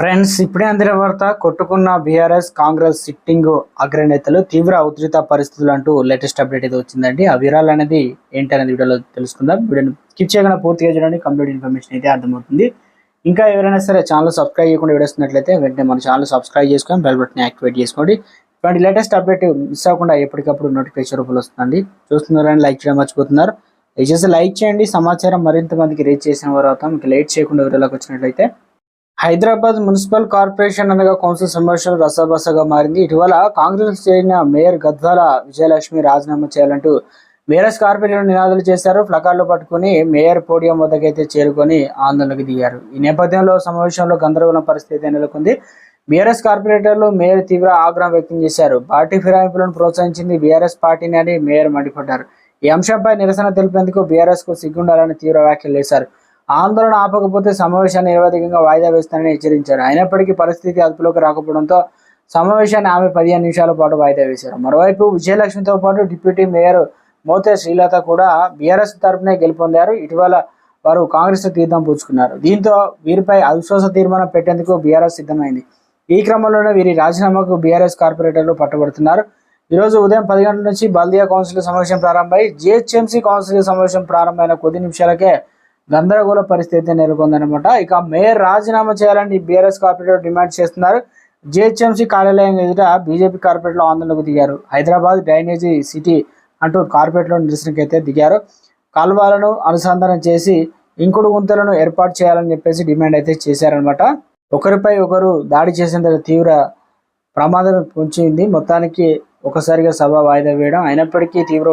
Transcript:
Friends ఇప్పుడే అందిన వార్త కొట్టుకున్న బీఆర్ఎస్ కాంగ్రెస్ సిట్టింగ్ అగ్రనేతలు తీవ్ర ఉధృత పరిస్థితులు అంటూ లేటెస్ట్ అప్డేట్ అయితే వచ్చిందండి. ఆ వివరాలు అనేది ఏంటి వీడియోలో తెలుసుకుందాం. వీడియోని స్కిప్ చేయకుండా పూర్తిగా చూడండి. కంప్లీట్ ఇన్ఫర్మేషన్ అయితే అర్థమవుతుంది. ఇంకా ఎవరైనా సరే ఛానల్ సబ్స్క్రైబ్ చేయకుండా వీడియోస్తున్నట్లయితే వెంటనే మన ఛానల్ సబ్స్క్రైబ్ చేసుకొని బెల్ బటన్ యాక్టివేట్ చేసుకోండి. ఇటువంటి లేటెస్ట్ అప్డేట్ మిస్ అవ్వకుండా ఎప్పటికప్పుడు నోటిఫికేషన్ రూపంలో వస్తుందండి. చూస్తున్నారని లైక్ చేయడం మర్చిపోతున్నారు. దయచేసి లైక్ చేయండి. సమాచారం మరింత మందికి రీచ్ చేసిన తర్వాత మీకు ఇంకా లేట్ చేయకుండా వీడియోలోకి వచ్చినట్లయితే హైదరాబాద్ మున్సిపల్ కార్పొరేషన్ అనగా కౌన్సిల్ సమావేశం రసాబసగా మారింది. ఇటీవల కాంగ్రెస్ చేరిన మేయర్ గద్వాల విజయలక్ష్మి రాజీనామా చేయాలంటూ బీఆర్ఎస్ కార్పొరేటర్ నినాదాలు చేశారు. ప్లకార్డులు పట్టుకుని మేయర్ పోడియం వద్దకైతే చేరుకొని ఆందోళనకు దిగారు. ఈ నేపథ్యంలో సమావేశంలో గందరగోళం పరిస్థితి నెలకొంది. బీఆర్ఎస్ కార్పొరేటర్లు మేయర్ తీవ్ర ఆగ్రహం వ్యక్తం చేశారు. పార్టీ ఫిరాయింపులను ప్రోత్సహించింది బీఆర్ఎస్ పార్టీని అని మేయర్ మండిపడ్డారు. ఈ అంశంపై నిరసన తెలిపేందుకు బీఆర్ఎస్కు సిగ్గుండాలని తీవ్ర వ్యాఖ్యలు చేశారు. ఆందోళన ఆపకపోతే సమావేశాన్ని నిరవధికంగా వాయిదా వేస్తానని హెచ్చరించారు. అయినప్పటికీ పరిస్థితి అదుపులోకి రాకపోవడంతో సమావేశాన్ని ఆమె పదిహేను నిమిషాల పాటు వాయిదా వేశారు. మరోవైపు విజయలక్ష్మితో పాటు డిప్యూటీ మేయర్ మోతే శ్రీలత కూడా బీఆర్ఎస్ తరపునే గెలుపొందారు. ఇటీవల వారు కాంగ్రెస్ తీర్థం పుచ్చుకున్నారు. దీంతో వీరిపై అవిశ్వాస తీర్మానం పెట్టేందుకు బీఆర్ఎస్ సిద్ధమైంది. ఈ క్రమంలోనే వీరి రాజీనామాకు బీఆర్ఎస్ కార్పొరేటర్లు పట్టుబడుతున్నారు. ఈరోజు ఉదయం పది గంటల నుంచి బల్దియా కౌన్సిల్ సమావేశం ప్రారంభమై జిహెచ్ఎంసీ కౌన్సిల్ సమావేశం ప్రారంభమైన కొద్ది నిమిషాలకే గందరగోళ పరిస్థితి నెలకొందనమాట. ఇక మేయర్ రాజీనామా చేయాలని బీఆర్ఎస్ కార్పొరేటర్ డిమాండ్ చేస్తున్నారు. జిహెచ్ఎంసీ కార్యాలయం ఎదుట బీజేపీ కార్పొరేట్లు ఆందోళనకు దిగారు. హైదరాబాద్ డ్రైనేజీ సిటీ అంటూ కార్పొరేట్లో నిరసనకైతే దిగారు. కాలువలను అనుసంధానం చేసి ఇంకుడు గుంతలను ఏర్పాటు చేయాలని చెప్పేసి డిమాండ్ అయితే చేశారనమాట. ఒకరిపై ఒకరు దాడి చేసేంత తీవ్ర ప్రమాదం పొంచింది. మొత్తానికి ఒకసారిగా సభ వాయిదా వేయడం అయినప్పటికీ తీవ్ర